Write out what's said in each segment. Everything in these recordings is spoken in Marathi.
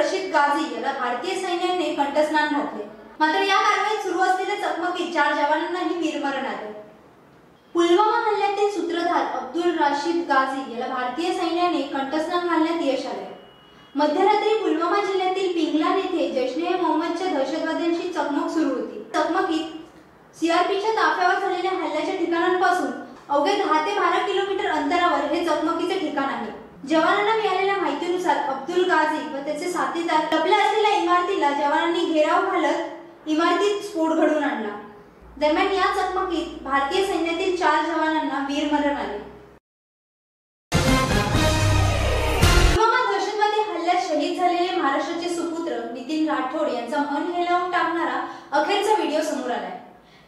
रशीद गाझी याला भारतीय सैन्याने कंठस्नान घातले. मात्र या कारवाईत सुरू असलेल्या चकमकीत चार जवानांनाही वीरमरण आले. पुलवामा हल्ल्यातील सूत्रधार अब्दुल राशीद गाझी याला भारतीय सैन्याने कंठस्नान घालण्यात यश आले. मध्यरात्री पुलवामा जिल्ह्यातील पिंगलान येथे जैश मोहम्मदच्या दहशतवाद्यांशी चकमक सुरू होती. चकमकीत सीआरपीच्या ताफ्यावर झालेल्या हल्ल्याच्या ठिकाणांपासून अवघे दहा ते बारा किलोमीटर अंतरावर हे चकमकीचे ठिकाण माहितीनुसार अब्दुल गाझी व त्याचे साथीदार लपल्या असलेल्या इमारतीला जवानांनी घेराव घालत इमारतीत स्फोट घडवून आणला. दरम्यान या चकमकीत भारतीय सैन्यातील चार जवानांना वीरमरण आले. पुलवामा दहशतवादी हल्ल्यात शहीद झालेले महाराष्ट्राचे सुपुत्र नितीन राठोड यांचा मन हेलावून टाकणारा अखेरचा व्हिडिओ समोर आलाय.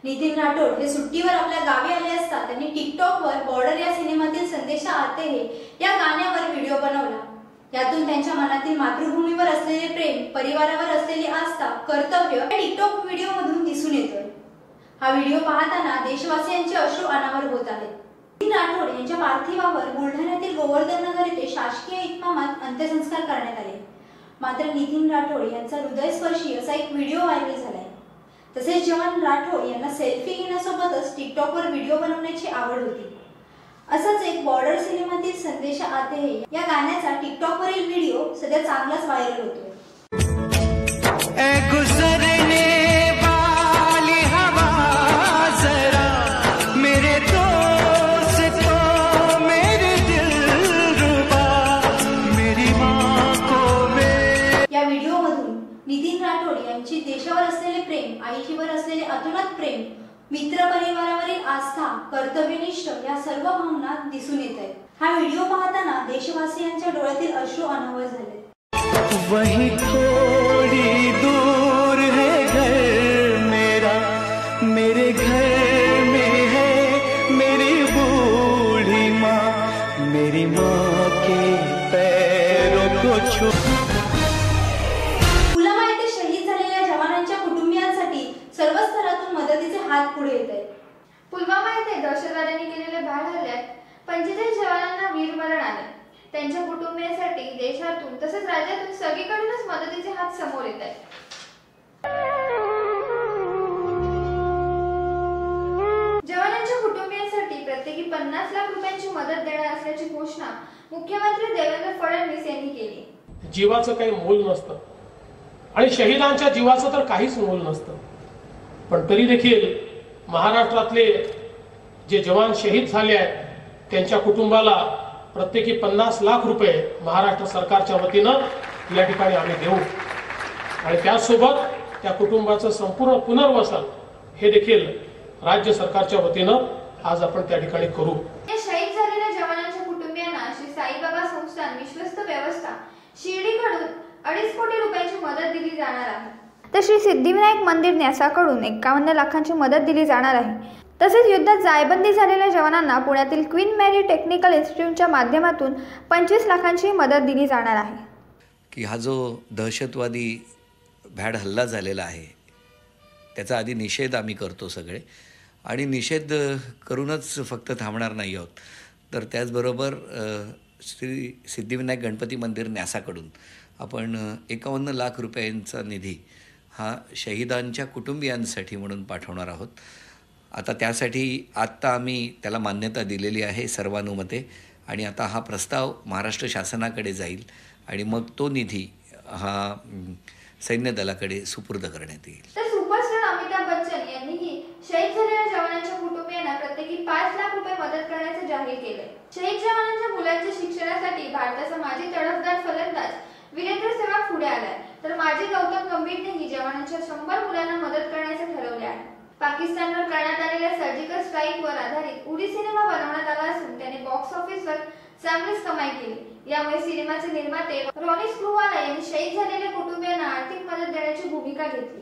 नितीन राठोड हे सुट्टीवर आपल्या गावी आले असता त्यांनी टिकटॉकवर बॉर्डर या सिनेमातील संदेशा आते हे या गाण्यावर व्हिडिओ बनवला. यातून त्यांच्या मनातील मातृभूमीवर असलेले प्रेम परिवारावर असलेली आस्था कर्तव्य टिकटॉक व्हिडिओ मधून दिसून येतोय हा व्हिडिओ पाहताना देशवासियांचे अश्रू अनावर होत आहेत. राठोड यांच्या पार्थिवावर बुलढाण्यातील गोवर्धन नगर येथे शासकीय इतमामात अंत्यसंस्कार करण्यात आले. मात्र नितीन राठोड यांचा हृदयस्पर्शी असा एक व्हिडिओ व्हायरल झालाय. तसेच जवान राठोड यांना सेल्फी घेण्यासोबतच टिकटॉकवर व्हिडिओ बनवण्याची आवड होती. असंच एक बॉर्डर सिनेमातील संदेशा आते हे या गाण्याचा टिकटॉकवरील व्हिडिओ सध्या चांगलाच व्हायरल होतोय. या व्हिडिओमधून नितीन राठोड यांची देशावर असलेले प्रेम आईशीवर असलेले अतोनात प्रेम मित्र परिवारावरील आस्था कर्तव्यनिष्ठ या सर्व भावना दिसून येत आहेत हा व्हिडिओ पाहताना देशवासियांच्या डोळ्यातील अश्रू अनावर झाले त्यांच्या कुटुंबियांसाठी देशातून तसेच राज्यातून सगळीकडूनच मदतीचे हात समोर येत आहेत. जवानांच्या कुटुंबियांसाठी प्रत्येकी पन्नास लाख रुपयांची मदत देणार असल्याची घोषणा मुख्यमंत्री देवेंद्र फडणवीस यांनी केली. जीवाचं काही मोल नसतं. आणि शहीदांच्या जीवाचं तर काहीच मोल नसतं. पण तरी देखील महाराष्ट्रातले जे जवान शहीद झाले आहेत त्यांच्या कुटुंबाला प्रत्येकी पन्नास लाख रुपये महाराष्ट्र सरकारच्या वतीनं या ठिकाणी आम्ही देऊ. आणि त्याचसोबत त्या कुटुंबाचं संपूर्ण पुनर्वसन हे देखील राज्य सरकारच्या वतीनं आज आपण त्या ठिकाणी करू. शहीद झालेल्या जवानांच्या कुटुंबियांना श्री साईबाबा संस्थान विश्वस्त व्यवस्था शिर्डीकडून अडीच कोटी रुपयांची मदत दिली जाणार आहे. तर श्री सिद्धिविनायक मंदिर न्यासाकडून एकावन्न लाखांची मदत दिली जाणार आहे. तसेच युद्धात जायबंदी झालेल्या जवानांना पुण्यातील क्वीन मॅरी टेक्निकल इन्स्टिट्यूटच्या माध्यमातून पंचवीस लाखांची मदत दिली जाणार आहे. की हा जो दहशतवादी भॅड हल्ला झालेला आहे त्याचा आधी निषेध आम्ही करतो सगळे. आणि निषेध करूनच फक्त थांबणार नाही आहोत. तर त्याचबरोबर श्री सिद्धिविनायक गणपती मंदिर न्यासाकडून आपण एकावन्न लाख रुपयांचा निधी हा शहीदांच्या कुटुंबियांसाठी म्हणून पाठवणार आहोत. आता त्यासाठी आत्ता आम्ही त्याला मान्यता दिलेली आहे सर्वानुमते. आणि आता हा प्रस्ताव महाराष्ट्र शासनाकडे जाईल आणि मग तो निधी हा सैन्य दलाकडे सुपूर्द करण्यात येईल. तर सुपरस्टार अमिताभ बच्चन यांनीही शहीद झालेल्या जवानांच्या कुटुंबियांना प्रत्येकी पाच लाख रुपये मदत करण्याचे जाहीर केलंय. शहीद जवानांच्या मुलांच्या शिक्षणासाठी भारताचा माजी तडफदार फलंदाज वीरेंद्र सेवा पुढे आलाय. तर माजी गौतम गंभीरनेही जवानांच्या शंभर मुलांना मदत करण्याचे ठरवले आहे. पाकिस्तानवर करण्यात आलेल्या सर्जिकल स्ट्राईकवर आधारित उडी सिनेमा बनवण्यात आला असून त्याने बॉक्स ऑफिसवर चांगलीच कमाई केली. यामुळे सिनेमाचे निर्माते रॉनी स्क्रूवाला यांनी शहीद झालेल्या कुटुंबियांना आर्थिक मदत देण्याची भूमिका घेतली.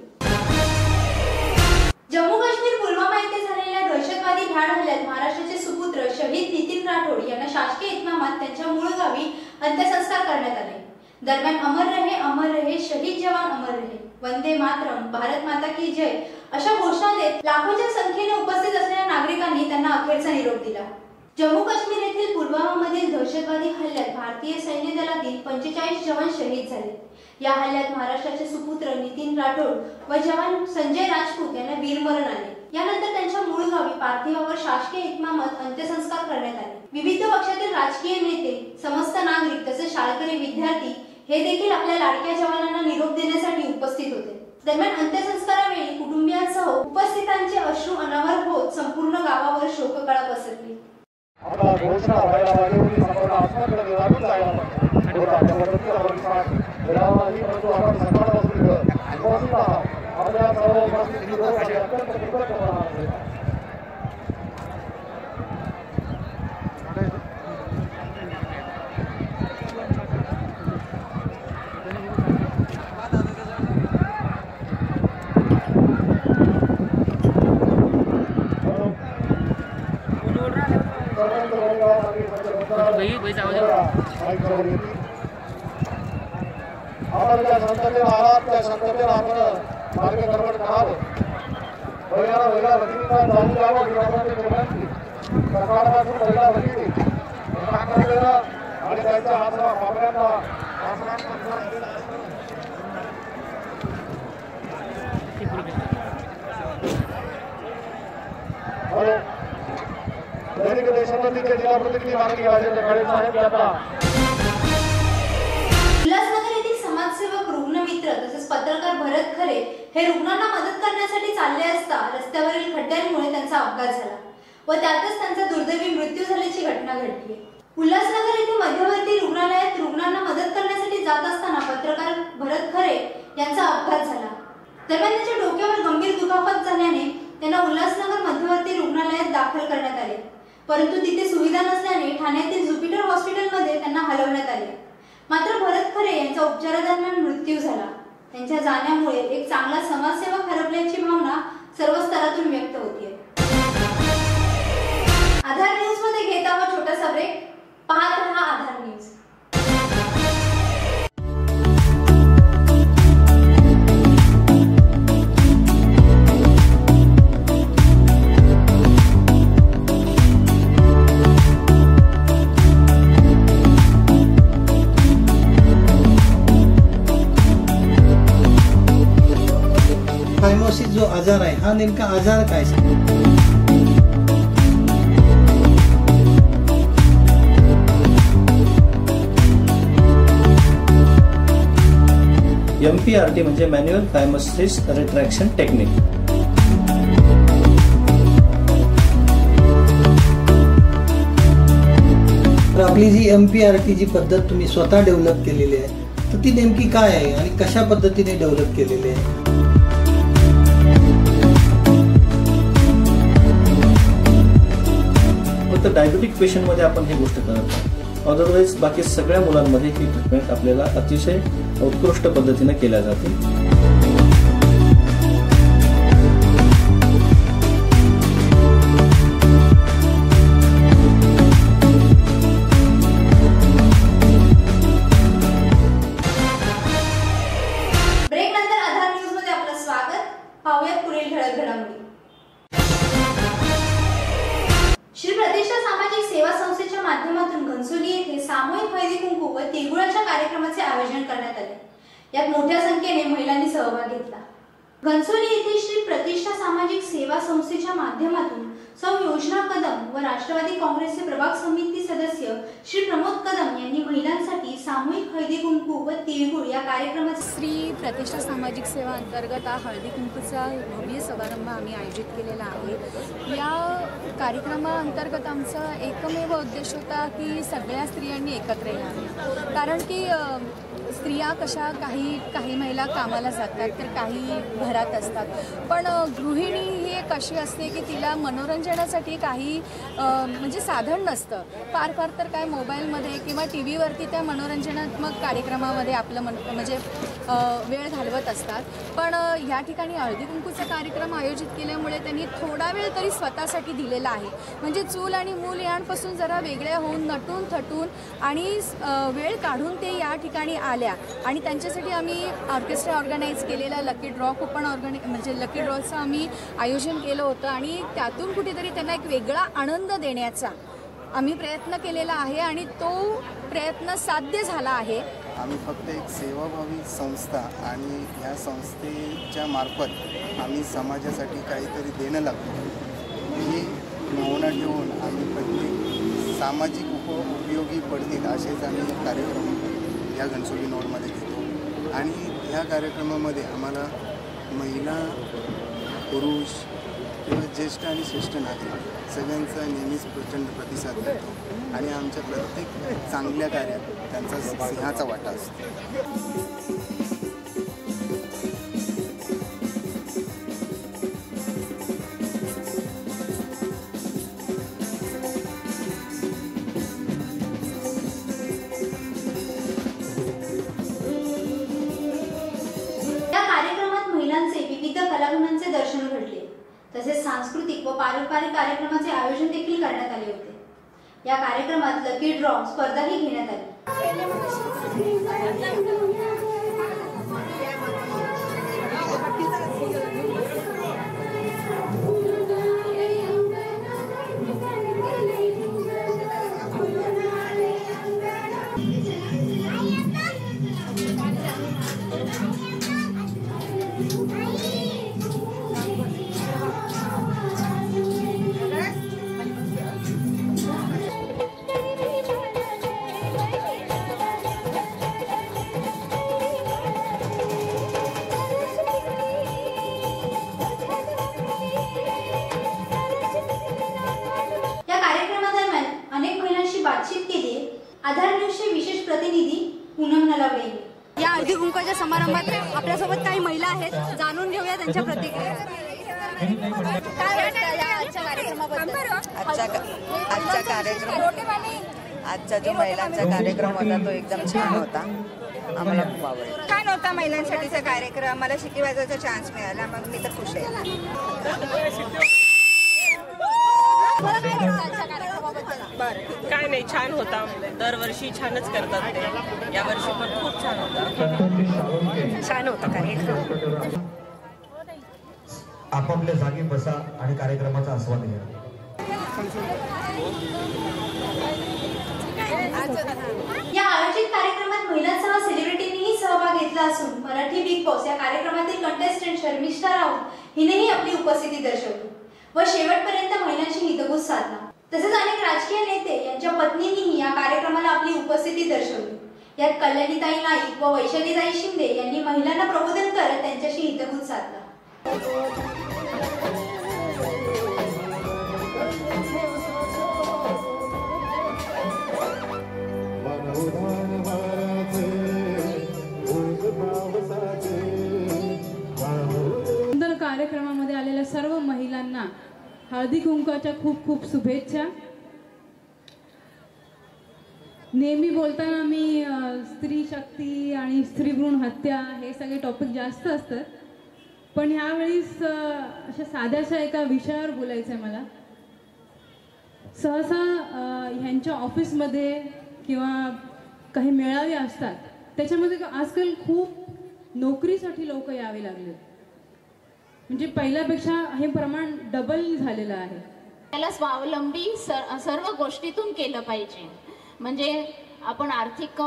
जम्मू काश्मीर पुलवामा येथे झालेल्या दहशतवादी भ्याड हल्ल्यात महाराष्ट्राचे सुपुत्र शहीद नितीन राठोड यांना शासकीय इतमामात त्यांच्या मूळ गावी अंत्यसंस्कार करण्यात आले. दरम्यान अमर रहे अमर रहे शहीद जवान अमर रहे. वंदे मातरम भारत माता की जय. अशा घोषणा देत लाखोच्या संख्येने उपस्थित असलेल्या नागरिकांनी त्यांना अखेरचा निरोप दिला. जम्मू काश्मीर येथील पुलवामामधील दहशतवादी हल्ल्यात भारतीय सैन्य दलातील पंचेचाळीस जवान शहीद झाले. या हल्ल्यात महाराष्ट्राचे सुपुत्र नितीन राठोड व जवान संजय राजपूत यांना वीरमरण आले. यानंतर त्यांच्या मूळ गावी पार्थिवावर शासकीय इतमामात अंत्यसंस्कार करण्यात आले. विविध पक्षातील राजकीय नेते समस्त नागरिक तसेच शाळकरी विद्यार्थी हे देखील आपल्या लाडक्या जवानांना निरोप देण्यासाठी उपस्थित होते. दरम्यान अंत्यसंस्कारावेळी कुटुंबियांसह उपस्थितांचे अश्रू अनावर होत संपूर्ण गावावर शोककळा पसरली. आपला घोषणा व्हायला पाहिजे होती संपूर्ण आसमानकडे लागून जायला पाहिजे होता त्या पद्धतीचा परिसर मिळावा नाही परंतु आपण सकाळपासून इथं उपस्थित आहात आपल्या सर्व उपस्थित मित्रांसाठी अत्यंत आपण त्या संततेला आहात त्या संततेला आपण मार्गक्रमण करावं पहिल्या पहिला भगिनीला जाऊन द्यावं ही बाबांची विनंती सकाळपासून पहिला भगिनी आणि त्यांच्या आसरा बाबऱ्यांना हॅलो दैनिक देशभरातील जिल्हा प्रतिनिधी मार्गी राजेंद्र खडे साहेब यांना. उल्हासनगर येथील समाजसेवक रुग्णमित्र तसेच पत्रकार भरत खरे हे रुग्णांना मदत करण्यासाठी चालले असता रस्त्यावरील खड्ड्यांमुळे त्यांचा अपघात झाला व त्यातच त्यांचा दुर्दैवी मृत्यू झाल्याची घटना घडली. उल्हासनगर येथे मध्यवर्ती रुग्णालयात रुग्णांना मदत करण्यासाठी जात असताना पत्रकार भरत खरे यांचा अपघात झाला. दरम्यान त्यांच्या डोक्यावर गंभीर दुखापत झाल्याने त्यांना उल्हासनगर मध्यवर्ती रुग्णालयात दाखल करण्यात आले. परंतु तिथे सुविधा नसल्याने ठाण्यातील ज्युपिटर हॉस्पिटलमध्ये त्यांना हलवण्यात आले. मात्र भरत खरे यांचा उपचारादरम्यान मृत्यू झाला. त्यांच्या जाण्यामुळे एक चांगला समाजसेवक हरपल्याची भावना सर्व स्तरातून व्यक्त होतीये. आधार न्यूजमध्ये घेत आहोत छोटासा ब्रेक पाहत रहा आधार न्यूज आजार आहे. हा नेमका आजार काय? एम पी आर टी म्हणजे मॅन्युअल फायमोसिस रिट्रॅक्शन टेक्निक तर आपली जी एम पी आर टी जी पद्धत तुम्ही स्वतः डेव्हलप केलेली आहे तर ती नेमकी काय आहे आणि कशा पद्धतीने डेव्हलप केलेली आहे? फक्त डायबेटिक पेशंटमध्ये आपण ही गोष्ट करत नाही. अदरवाईज बाकी सगळ्या मुलांमध्ये ही ट्रीटमेंट आपल्याला अतिशय उत्कृष्ट पद्धतीने केल्या जाते तिळगुळाच्या कार्यक्रमाचे आयोजन करण्यात आले. यात मोठ्या संख्येने महिलांनी सहभाग घेतला. घनसोली येथे श्री प्रतिष्ठा सामाजिक सेवा संस्थेच्या माध्यमातून सौ योजना कदम व राष्ट्रवादी काँग्रेसचे प्रभाग समिती सदस्य श्री प्रमोद कदम यांनी महिलांसाठी सामूहिक हळदी कुंकू व तिळगुळ या कार्यक्रमात श्री प्रतिष्ठा सामाजिक सेवा अंतर्गत हा हळदी कुंकूचा भव्य समारंभ आम्ही आयोजित केलेला आहे. या कार्यक्रमाअंतर्गत आमचा एकमेव उद्देश होता की सगळ्या स्त्रियांनी एकत्र यावे. कारण की स्त्रिया कशा काही काही महिला कामाला जातात तर काही घरात असतात. पण गृहिणी ही एक अशी असते की तिला मनोरंजनासाठी काही म्हणजे साधन नसतं. फार फार तर काय मोबाईलमध्ये किंवा टी व्हीवरती त्या मनोरंजनात्मक कार्यक्रमामध्ये आपलं मन म्हणजे वेळ घालवत असतात. पण या ठिकाणी हळदी कुंकूचा कार्यक्रम आयोजित केल्यामुळे त्यांनी थोडा वेळ तरी स्वतःसाठी दिलेला आहे. म्हणजे चूल आणि मूल यांपासून जरा वेगळ्या होऊन नटून थटून आणि वेळ काढून ते या ठिकाणी आल्या. आणि त्यांच्यासाठी आम्ही ऑर्केस्ट्रा ऑर्गनाईज केलेला लकी ड्रॉ कुपन ऑर्गनाई म्हणजे लकी ड्रॉचं आम्ही आयोजन केलं होतं. आणि त्यातून कुठेतरी त्यांना एक वेगळा आनंद देण्याचा आम्ही प्रयत्न केलेला आहे आणि तो प्रयत्न साध्य झाला आहे. आम्ही फक्त एक सेवाभावी संस्था आणि ह्या संस्थेच्या मार्फत आम्ही समाजासाठी काहीतरी देणं लागतो ही भावना ठेवून आम्ही प्रत्येक सामाजिक उप उपयोगी पडतील असेच आम्ही कार्यक्रम या घनसोली नोडमध्ये घेतो. आणि ह्या कार्यक्रमामध्ये आम्हाला महिला पुरुष किंवा ज्येष्ठ आणि श्रेष्ठ नागरिक सगळ्यांचा नेहमीच प्रचंड प्रतिसाद मिळतो. आणि आमच्या प्रत्येक चांगल्या कार्यात त्यांचा सिंहाचा वाटा असतो. सांस्कृतिक व पारंपरिक कार्यक्रमाचे आयोजन देखील करण्यात आले होते. या कार्यक्रमात लकी ड्रॉ स्पर्धाही घेण्यात आली. त्यांच्या प्रतिक्रिया काय वाटतं या आजच्या कार्यक्रम आजचा जो महिलांचा कार्यक्रम होता तो एकदम छान होता. आम्हाला खूप आवडला. छान होता महिलांसाठीचा कार्यक्रम. मला शिटी वाजवायचा चान्स मिळाला मग मी तर खुश आहे. काय नाही छान होता. दरवर्षी छानच करतात ते. यावर्षी पण खूप छान होता. छान होता कार्यक्रम आपापल्या जागी बसा आणि कार्यक्रमाचा आस्वाद घ्या. या आयोजित कार्यक्रमात महिलांसह सेलिब्रिटींनीही सहभाग घेतला असून मराठी बिग बॉस या कार्यक्रमातील कंटेस्टंट शर्मिष्ठा राऊत हिनेही आपली उपस्थिती दर्शवली व शेवटपर्यंत महिलांशी हितगुज साधला. तसेच अनेक राजकीय नेते यांच्या पत्नींनीही या कार्यक्रमाला आपली उपस्थिती दर्शवली. यात कल्याणीताई नाईक व वैशालीताई शिंदे यांनी महिलांना प्रबोधन करत त्यांच्याशी हितगुज साधला. कार्यक्रमामध्ये आलेल्या सर्व महिलांना हळदी कुंकाच्या खूप खूप शुभेच्छा. नेहमी बोलताना मी स्त्री शक्ती आणि स्त्री भ्रूण हत्या हे सगळे टॉपिक जास्त असतात. पण ह्यावेळीस अशा साध्याशा एका विषयावर बोलायचं आहे मला. सहसा ह्यांच्या ऑफिसमध्ये किंवा काही मेळावे असतात त्याच्यामध्ये आजकाल खूप नोकरीसाठी लोक यावे लागले म्हणजे पहिल्यापेक्षा हे प्रमाण डबल झालेलं आहे. त्याला स्वावलंबी सर्व गोष्टीतून केलं पाहिजे. म्हणजे आपण आर्थिक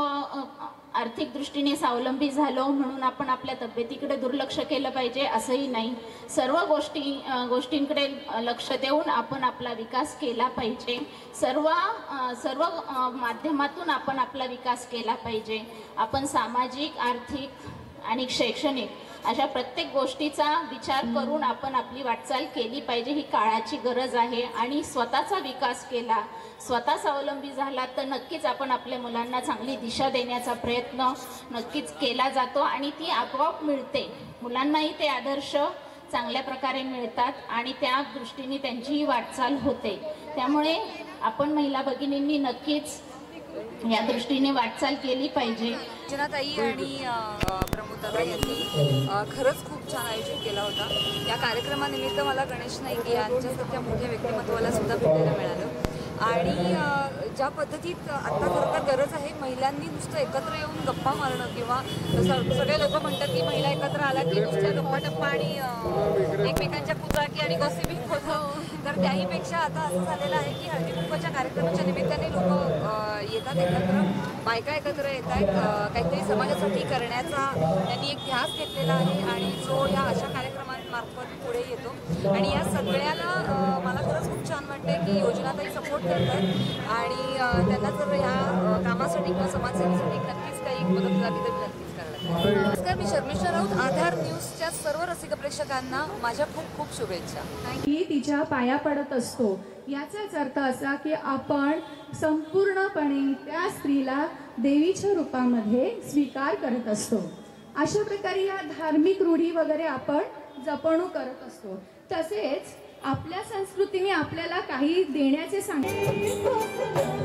आर्थिक दृष्टीने स्वावलंबी झालो म्हणून आपण आपल्या तब्येतीकडे दुर्लक्ष केलं पाहिजे असंही नाही. सर्व गोष्टी गोष्टींकडे लक्ष देऊन आपण आपला विकास केला पाहिजे. सर्व सर्व माध्यमातून आपण आपला विकास केला पाहिजे. आपण सामाजिक आर्थिक आणि शैक्षणिक अशा प्रत्येक गोष्टीचा विचार करून आपण आपली वाटचाल केली पाहिजे ही काळाची गरज आहे. आणि स्वतःचा विकास केला स्वतः स्वावलंबी झाला तर नक्कीच आपण आपल्या मुलांना चांगली दिशा देण्याचा प्रयत्न नक्कीच केला जातो आणि ती आपोआप मिळते. मुलांनाही ते आदर्श चांगल्या प्रकारे मिळतात आणि त्या दृष्टीने त्यांचीही वाटचाल होते. त्यामुळे आपण महिला भगिनींनी नक्कीच या दृष्टीने वाटचाल केली पाहिजे. अर्चनाताई आणि प्रमोदादा यांनी खरंच खूप छान आयोजन केला होता. या कार्यक्रमानिमित्त मला गणेश नाईक यांच्यासारख्या मोठ्या व्यक्तिमत्वाला सुद्धा भेटायला मिळालं. आणि ज्या पद्धतीत आता खरं तर गरज आहे महिलांनी नुसतं एकत्र येऊन गप्पा मारणं किंवा सगळे लोक म्हणतात की महिला एकत्र आला की नुसत्या गप्पा टप्पा आणि एकमेकांच्या कुचाकी आणि गॉसिपिंग होतं. तर त्याहीपेक्षा आता असं झालेलं आहे की हळदीकुंकच्या कार्यक्रमाच्या निमित्ताने लोक येतात एकत्र. बायका एकत्र येत आहेत काहीतरी समाजासाठी करण्याचा त्यांनी एक ध्यास घेतलेला आहे. आणि जो या अशा कार्यक्रम मार्फत पुढे येतो. आणि या सगळ्याला मला खरंच खूप छान वाटतंय की योजनाताई सपोर्ट करतात. आणि त्यांना जर ह्या कामासाठी किंवा समाजसेवेसाठी नक्कीच काही मदत झाली तर नक्कीच करणार. नमस्कार मी शर्मिष्ठा राऊत आधार न्यूजच्या सर्व रसिक प्रेक्षकांना माझ्या खूप खूप शुभेच्छा. की तिच्या पाया पडत असतो. याचाच अर्थ असा की आपण संपूर्णपणे त्या स्त्रीला देवीच्या रूपामध्ये स्वीकार करत असतो. अशा प्रकारे या धार्मिक रूढी वगैरे आपण जपणूक करत असतो. तसेच आपल्या संस्कृतीने आपल्याला काही देण्याचे सांगितले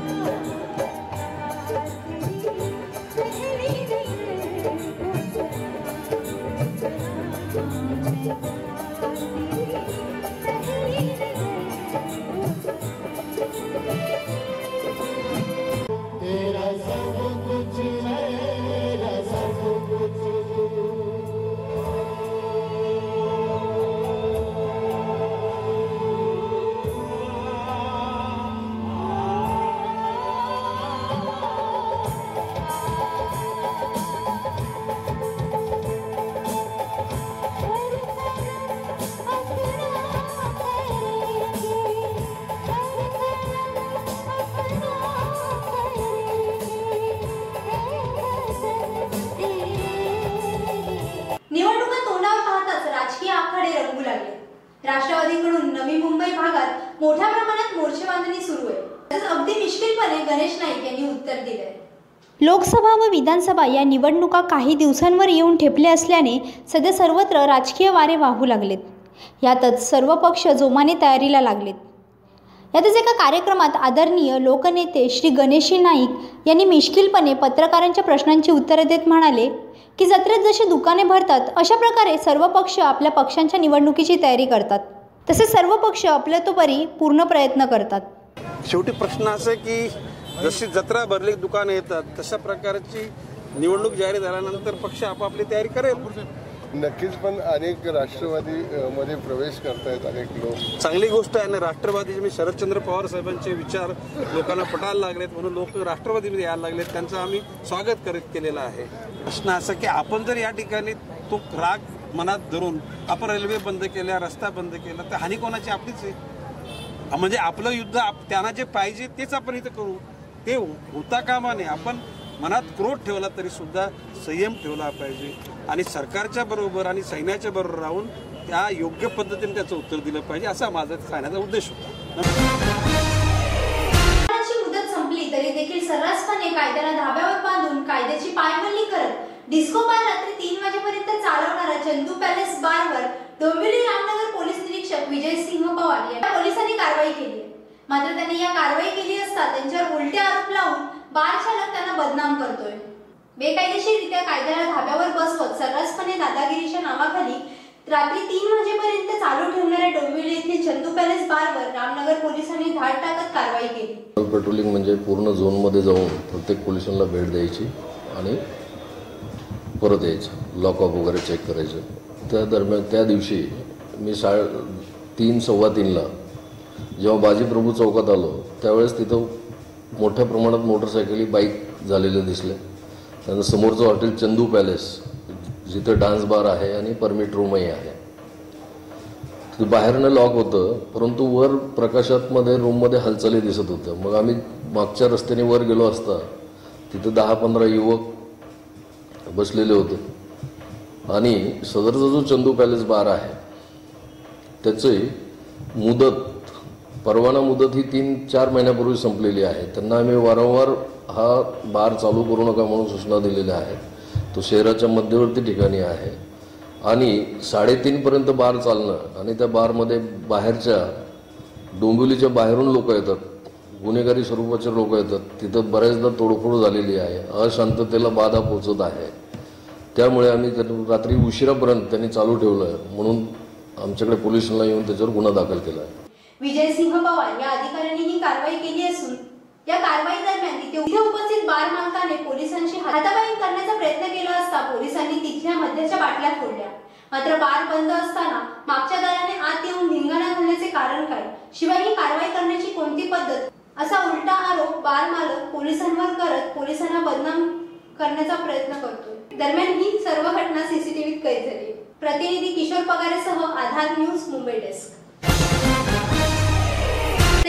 विधानसभा या निवडणुका काही दिवसांवर येऊन ठेपले असल्याने सध्या सर्वत्र राजकीय वारे वाहू लागलेत. यातच सर्व पक्ष जोमाने तयारीला लागलेत. यातच एका कार्यक्रमात आदरणीय लोकनेते श्री गणेशी नाईक यांनी मिश्किलपणे पत्रकारांच्या प्रश्नांची उत्तरे देत म्हणाले की जत्रेत जशी दुकाने भरतात अशा प्रकारे सर्व पक्ष आपल्या पक्षांच्या निवडणुकीची तयारी करतात. तसे सर्व पक्ष आपल्या तोपरी पूर्ण प्रयत्न करतात. शेवटी प्रश्न असा की जशी जत्रा भरली दुकानं येतात तशा प्रकारची निवडणूक जाहीर झाल्यानंतर पक्ष आपापली तयारी करेल. नक्कीच पण अनेक राष्ट्रवादी मध्ये प्रवेश करतायत अनेक लोक. चांगली गोष्ट आहे ना राष्ट्रवादीचे मी शरदचंद्र पवार साहेबांचे विचार लोकांना पटायला लागलेत म्हणून लोक राष्ट्रवादीमध्ये यायला लागलेत त्यांचं आम्ही स्वागत करत केलेलं आहे. प्रश्न असा की आपण जर या ठिकाणी तो राग मनात धरून आपण रेल्वे बंद केल्या रस्ता बंद केला तर हानी कोणाची? आपलीच आहे. म्हणजे आपलं युद्ध त्यांना जे पाहिजे तेच आपण इथं करू. ते होता कामा नये. आपण मनात क्रोध ठेवला तरी सुद्धा संयम ठेवला पाहिजे. आणि सरकारच्या बरोबर आणि सैन्याच्या बरोबर राहून त्या योग्य पद्धतीने त्याचं उत्तर दिलं पाहिजे असा माझा सांगण्याचा उद्देश होता. मुदत संपली तरी देखील सर्रासपणे कायद्याला धाब्यावर बांधून कायद्याची पायमल्ली करत डिस्को बार रात्री तीन वाजेपर्यंत चालवणारा चंदू पॅलेस बारवर डोंबिवली रामनगर पोलीस निरीक्षक विजय सिंह पवार यांना पोलिसांनी कारवाई केली मात्र त्यांनी या कारवाई केली असता त्यांच्यावर उलटे आरोप लावून बार चालक त्यांना बदनाम करतोय. बेकायदेशीररित्या कायद्याला धाब्यावर बसवत सर्रासपणे दादागिरीच्या नावाखाली रात्री तीन वाजेपर्यंत चालू ठेवणाऱ्या डोंबिवली येथील चंदू पॅलेस बारवर रामनगर पोलिसांनी धाड टाकत कारवाई केली. पेट्रोलिंग म्हणजे पूर्ण झोनमध्ये जाऊन प्रत्येक पोलिसांना भेट द्यायची आणि परत यायचं. लॉकअप वगैरे चेक करायचं. त्या दरम्यान त्या दिवशी मी सा तीन सव्वा तीनला जेव्हा बाजीप्रभू चौकात आलो त्यावेळेस तिथं मोठ्या प्रमाणात मोटरसायकली बाईक झालेल्या दिसल्या त्यानं समोरचं हॉटेल चंदू पॅलेस जिथं डान्स बार आहे आणि परमिट रूमही आहे. ते बाहेरनं लॉक होतं परंतु वर प्रकाशातमध्ये रूममध्ये हालचाली दिसत होत्या. मग आम्ही मागच्या रस्त्याने वर गेलो असता तिथं दहा पंधरा युवक बसलेले होते. आणि सदरचा जो चंदू पॅलेस बार आहे त्याचे मुदत परवाना मुदत ही तीन चार महिन्यापूर्वी संपलेली आहे. त्यांना आम्ही वारंवार हा बार चालू करू नका म्हणून सूचना दिलेल्या आहेत. तो शहराच्या मध्यवर्ती ठिकाणी आहे. आणि साडेतीनपर्यंत बार चालणं आणि त्या बारमध्ये बाहेरच्या डोंबिवलीच्या बाहेरून लोक येतात. गुन्हेगारी स्वरूपाचे लोक येतात. तिथं बऱ्याचदा तोडफोड झालेली आहे. अशांततेला बाधा पोचत आहे. त्यामुळे आम्ही रात्री उशिरापर्यंत त्यांनी चालू ठेवलं म्हणून आमच्याकडे पोलिसांना येऊन त्याच्यावर गुन्हा दाखल केला आहे विजय सिंह पवार या अधिकाऱ्यांनी ही कारवाई केली असून या कारवाई दरम्यान तिथे उपस्थित बार मालकाने पोलिसांशी हाताबाई करण्याचा प्रयत्न केला असता पोलिसांनी तिथल्या मध्याच्या बाटल्या फोडल्या. मात्र बार बंद असताना मागच्या दराने आत येऊन धिंगाणा घालण्याचे कारण काय शिवाय ही कारवाई करण्याची कोणती पद्धत? असा उलटा आरोप बार मालक पोलिसांवर करत पोलिसांना बदनाम करण्याचा प्रयत्न करतोय. दरम्यान ही सर्व घटना सीसीटीव्हीत कैद झाली. प्रतिनिधी किशोर पगारेसह आधार न्यूज मुंबई डेस्क.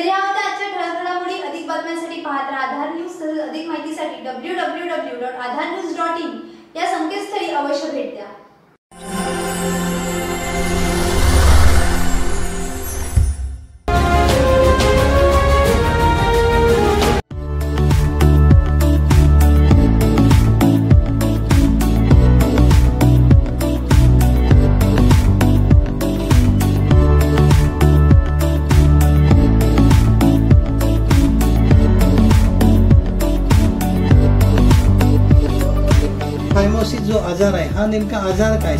तर या होत्या आजच्या ठळक घडामोडी अधिक बातम्यांसाठी पाहत राहा. आधार न्यूज तसंच अधिक माहितीसाठी W W W dot Aadhaar news dot in या संकेतस्थळी अवश्य भेट द्या. हा नेमका आजार काय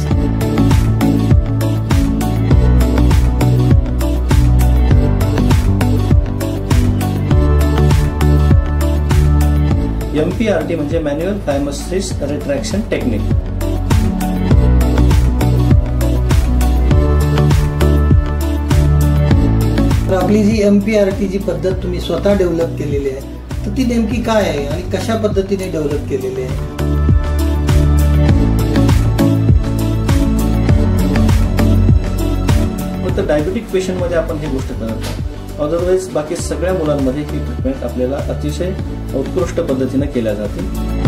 एम पी आर टी म्हणजे मॅन्युअल फायमोसिस रिट्रॅक्शन टेक्निक तर आपली जी एम पी आर टी जी पद्धत तुम्ही स्वतः डेव्हलप केलेली आहे तर ती नेमकी काय आहे आणि कशा पद्धतीने डेव्हलप केलेली आहे? फक्त डायबेटिक पेशंटमध्ये आपण ही गोष्ट करत नाही. अदरवाईज बाकी सगळ्या मुलांमध्ये ही ट्रीटमेंट आपल्याला अतिशय उत्कृष्ट पद्धतीने केल्या जाते